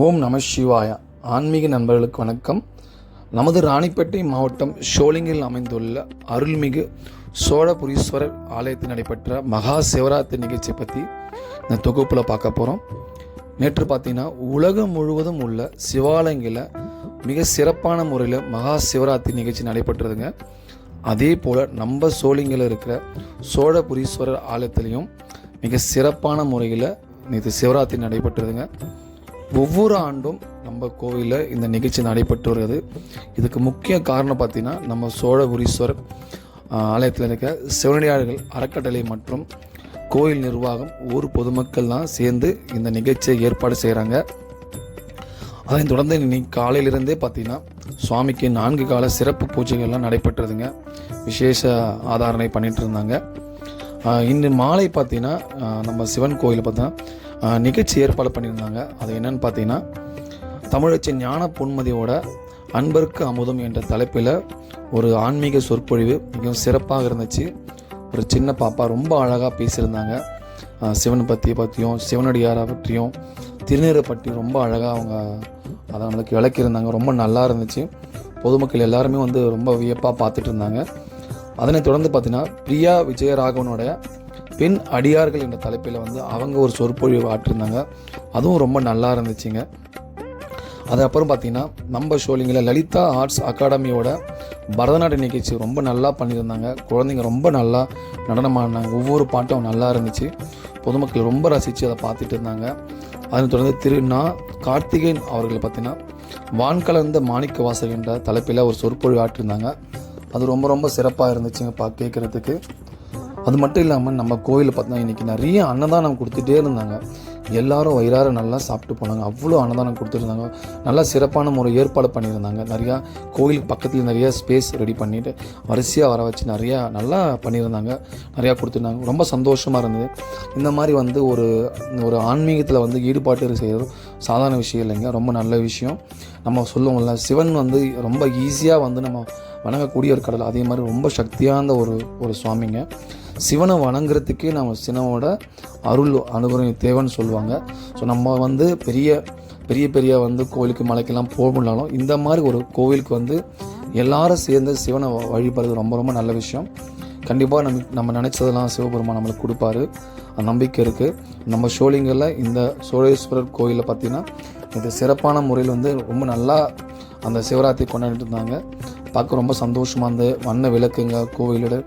ஓம் நம சிவாயா. ஆன்மீக நண்பர்களுக்கு வணக்கம். நமது ராணிப்பேட்டை மாவட்டம் ஷோலிங்கில் அமைந்துள்ள அருள்மிகு சோழபுரீஸ்வரர் ஆலயத்தில் நடைபெற்ற மகா சிவராத்திரி நிகழ்ச்சியை பற்றி இந்த தொகுப்பில் பார்க்க போகிறோம் நேற்று பார்த்தீங்கன்னா உலகம் முழுவதும் உள்ள சிவாலயங்களில் மிக சிறப்பான முறையில் மகா சிவராத்திரி நிகழ்ச்சி நடைபெற்றதுங்க. அதே போல் நம்ம சோழிங்கில் இருக்கிற சோழபுரீஸ்வரர் ஆலயத்திலையும் மிக சிறப்பான முறையில் நேற்று சிவராத்திரி நடைபெற்றதுங்க. ஒவ்வொரு ஆண்டும் நம்ம கோவிலில் இந்த நிகழ்ச்சி நடைபெற்று வருகிறது. இதுக்கு முக்கிய காரணம் பார்த்தீங்கன்னா நம்ம சோழபுரீஸ்வரர் ஆலயத்தில் இருக்க சிவனடியார்கள் அறக்கட்டளை மற்றும் கோயில் நிர்வாகம் ஊர் பொதுமக்கள்லாம் சேர்ந்து இந்த நிகழ்ச்சியை ஏற்பாடு செய்கிறாங்க அதைத் தொடர்ந்து இன்னைக்கு காலையிலிருந்தே பார்த்தீங்கன்னா சுவாமிக்கு நான்கு கால சிறப்பு பூஜைகள்லாம் நடைபெற்றதுங்க. விசேஷ ஆதாரணை பண்ணிட்டு இருந்தாங்க. இன்று மாலை பார்த்தீங்கன்னா நம்ம சிவன் கோயில் பார்த்தீங்கன்னா நிகழ்ச்சி ஏற்பாடு பண்ணியிருந்தாங்க. அது என்னன்னு பார்த்தீங்கன்னா தமிழச்சி ஞான பொன்மதியோட அன்பருக்கு அமுதம் என்ற தலைப்பில் ஒரு ஆன்மீக சொற்பொழிவு மிகவும் சிறப்பாக இருந்துச்சு. ஒரு சின்ன பாப்பா ரொம்ப அழகாக பேசியிருந்தாங்க. சிவன் சிவனை பற்றி பற்றியும் சிவனடியாரை பற்றியும் திருநீரை பற்றி ரொம்ப அழகாக அவங்க அதை நம்மளுக்கு விளக்கியிருந்தாங்க. ரொம்ப நல்லா இருந்துச்சு. பொதுமக்கள் எல்லாருமே வந்து ரொம்ப வியப்பாக பார்த்துட்டு இருந்தாங்க. அதனைத் தொடர்ந்து பார்த்தீங்கன்னா பிரியா விஜயராகவனோட பெண் அடியார்கள் என்ற தலைப்பில் வந்து அவங்க ஒரு சொற்பொழிவு ஆற்றிருந்தாங்க. அதுவும் ரொம்ப நல்லா இருந்துச்சுங்க. அதுக்கப்புறம் பார்த்தீங்கன்னா நம்ம ஷோலிங்கில் லலிதா ஆர்ட்ஸ் அகாடமியோட பரதநாட்டிய நிகழ்ச்சி ரொம்ப நல்லா பண்ணியிருந்தாங்க. குழந்தைங்க ரொம்ப நல்லா நடனமாடினாங்க ஒவ்வொரு பாட்டும் நல்லா இருந்துச்சு. பொதுமக்கள் ரொம்ப ரசித்து அதை பார்த்துட்டு இருந்தாங்க. அதனைத் தொடர்ந்து திரு நா கார்த்திகேயன் அவர்கள் பார்த்தீங்கன்னா வான்கலந்த மாணிக்க வாசல் என்ற தலைப்பில் ஒரு சொற்பொழிவு ஆற்றிருந்தாங்க. அது ரொம்ப ரொம்ப சிறப்பாக இருந்துச்சுங்க பா கேட்குறதுக்கு அது மட்டும் இல்லாமல் நம்ம கோயிலில் பார்த்தீங்கன்னா இன்றைக்கி நிறைய அன்னதானம் கொடுத்துட்டே இருந்தாங்க. எல்லாரும் வயிறார நல்லா சாப்பிட்டு போனாங்க. அவ்வளோ அன்னதானம் கொடுத்துருந்தாங்க. நல்லா சிறப்பான முறை ஏற்பாடு பண்ணியிருந்தாங்க. நிறையா கோயிலுக்கு பக்கத்தில் நிறையா ஸ்பேஸ் ரெடி பண்ணிவிட்டு வரிசையாக வர வச்சு நிறையா நல்லா பண்ணியிருந்தாங்க. நிறையா கொடுத்துருந்தாங்க. ரொம்ப சந்தோஷமாக இருந்தது. இந்த மாதிரி வந்து ஒரு ஒரு ஆன்மீகத்தில் வந்து ஈடுபாட்டு செய்கிறது சாதாரண விஷயம் இல்லைங்க. ரொம்ப நல்ல விஷயம். நம்ம சொல்லுவோம்ல சிவன் வந்து ரொம்ப ஈஸியாக வந்து நம்ம வணங்கக்கூடிய ஒரு கடவுள். அதே மாதிரி ரொம்ப சக்தியான ஒரு ஒரு சுவாமிங்க. சிவனை வணங்குறதுக்கே நம்ம சிவனோட அருள் அனுகிரகம் தேவைன்னு சொல்லுவாங்க. ஸோ நம்ம வந்து பெரிய பெரிய பெரிய வந்து கோவிலுக்கு மலைக்கெல்லாம் போக முடியலாலும் இந்த மாதிரி ஒரு கோவிலுக்கு வந்து எல்லாரும் சேர்ந்து சிவனை வழிபடுறது ரொம்ப ரொம்ப நல்ல விஷயம். கண்டிப்பாக நம்ம நம்ம நினச்சதெல்லாம் சிவபெருமான் நம்மளுக்கு கொடுப்பாரு. நம்பிக்கை இருக்குது நம்ம ஷோலிங்கரில் இந்த சோழேஸ்வரர் கோயிலில் பார்த்தீங்கன்னா இது சிறப்பான முறையில் வந்து ரொம்ப நல்லா அந்த சிவராத்திரி கொண்டாடிட்டு இருந்தாங்க. பார்க்க ரொம்ப சந்தோஷமாக இருந்தது. வண்ண விளக்குங்க கோவிலோட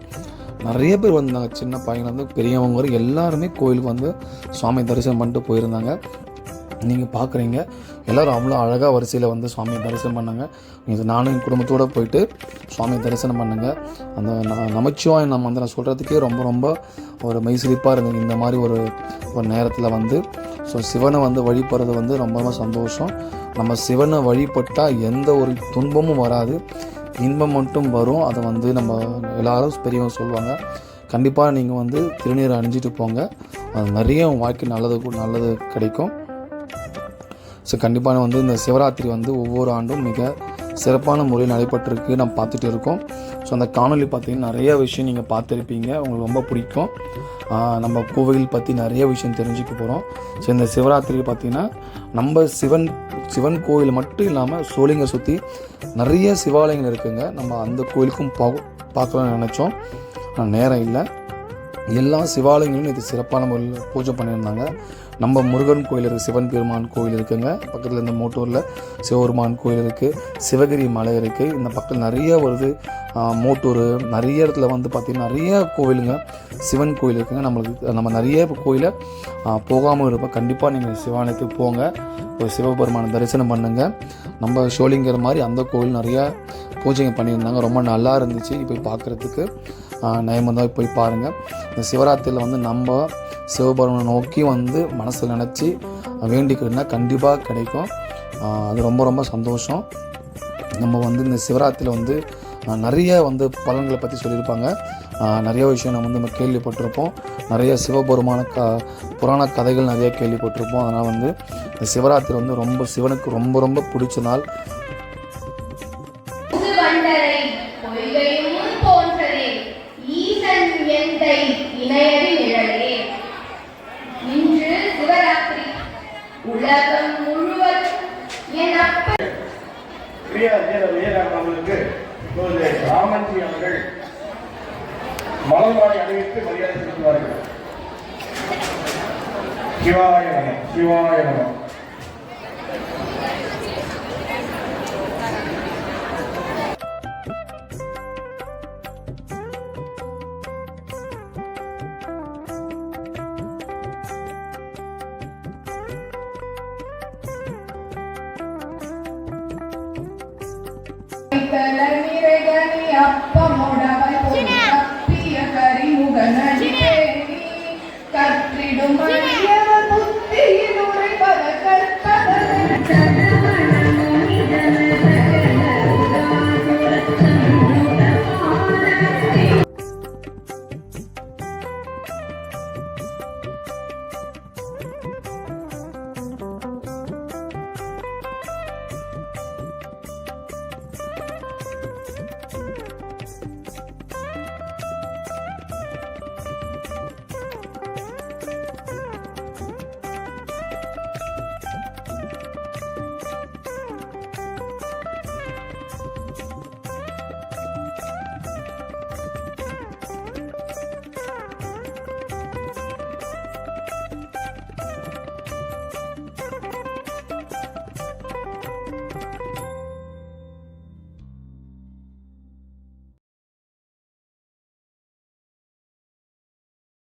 நிறைய பேர் வந்தாங்க. சின்ன பையன்லேருந்து பெரியவங்க வரை எல்லாருமே கோயிலுக்கு வந்து சுவாமி தரிசனம் பண்ணிட்டு போயிருந்தாங்க. நீங்கள் பார்க்குறீங்க எல்லோரும் அவ்வளோ அழகாக வரிசையில் வந்து சுவாமியை தரிசனம் பண்ணாங்க. இது நானும் என் குடும்பத்தோடு போயிட்டு சுவாமியை தரிசனம் பண்ணுங்க. அந்த ந- நமச்சிவாயம் நம்ம வந்து நான் சொல்கிறதுக்கே ரொம்ப ரொம்ப ஒரு மெய்சிலிப்பாக இருந்தது. இந்த மாதிரி ஒரு ஒரு நேரத்தில் வந்து. ஸோ சிவனை வந்து வழிபடுறது வந்து ரொம்ப ரொம்ப சந்தோஷம். நம்ம சிவனை வழிபட்டால் எந்த ஒரு துன்பமும் வராது. இன்பம் மட்டும் வரும். அதை வந்து நம்ம எல்லாரும் பெரியவங்க சொல்லுவாங்க. கண்டிப்பாக நீங்கள் வந்து திருநீரை அணிஞ்சிட்டு போங்க. அது நிறைய வாழ்க்கை நல்லது நல்லது கிடைக்கும். ஸோ கண்டிப்பாக வந்து இந்த சிவராத்திரி வந்து ஒவ்வொரு ஆண்டும் மிக சிறப்பான முறையில் நடைபெற்றிருக்கு. நம்ம பார்த்துட்டு இருக்கோம். ஸோ அந்த காணொளி பார்த்தீங்கன்னா நிறைய விஷயம் நீங்கள் பார்த்துருப்பீங்க. உங்களுக்கு ரொம்ப பிடிக்கும். நம்ம கோவில் பற்றி நிறைய விஷயம் தெரிஞ்சுக்க போகிறோம் ஸோ இந்த சிவராத்திரி பார்த்திங்கன்னா நம்ம சிவன் சிவன் கோவில் மட்டும் இல்லாமல் சோழிங்க சுற்றி நிறைய சிவாலயங்கள் இருக்குங்க. நம்ம அந்த கோயிலுக்கும் பா பார்க்கலாம்னு நினச்சோம். ஆனால் நேரம் இல்லை. எல்லா சிவாலயங்களும் இது சிறப்பான முறையில் பூஜை பண்ணியிருந்தாங்க. நம்ம முருகன் கோயில் இருக்குது சிவன் பெருமான் கோயில் இருக்குங்க. பக்கத்தில் இந்த மோட்டூரில் சிவபெருமான் கோயில் இருக்குது சிவகிரி மலை இருக்குது இந்த பக்கம் நிறைய வருது. மோட்டூர் நிறைய இடத்துல வந்து பார்த்திங்கன்னா நிறைய கோவிலுங்க. சிவன் கோயில் இருக்குங்க. நம்மளுக்கு நம்ம நிறைய கோயிலை போகாமல் இருப்போம். கண்டிப்பாக நீங்கள் சிவாலயத்துக்கு போங்க. இப்போ சிவபெருமானை தரிசனம் பண்ணுங்கள் நம்ம ஷோலிங்கிற மாதிரி அந்த கோவில் நிறையா பூஜைங்க பண்ணியிருந்தாங்க. ரொம்ப நல்லா இருந்துச்சு. போய் பார்க்குறதுக்கு நயமந்தான் போய் பாருங்கள் இந்த சிவராத்திரியில் வந்து நம்ம சிவபெருமனை நோக்கி வந்து மனசில் நினச்சி வேண்டிக்கிறதுனா கண்டிப்பாக கிடைக்கும். அது ரொம்ப ரொம்ப சந்தோஷம். நம்ம வந்து இந்த சிவராத்திரியில் வந்து நிறைய வந்து பலன்களை பற்றி சொல்லியிருப்பாங்க. நிறைய விஷயம் நம்ம வந்து நம்ம கேள்விப்பட்டிருப்போம். நிறைய சிவபெருமான க புராண கதைகள் நிறைய கேள்விப்பட்டிருப்போம். அதனால் வந்து இந்த சிவராத்திரி வந்து ரொம்ப சிவனுக்கு ரொம்ப ரொம்ப பிடிச்ச நாள். உலகம் முழுவதும் என் அப்பன் அவர்களுக்கு இப்போது அவர்கள் மலர்வாடை அணிவித்து மரியாதை செலுத்துவார்கள். சிவாய நமம் சிவாய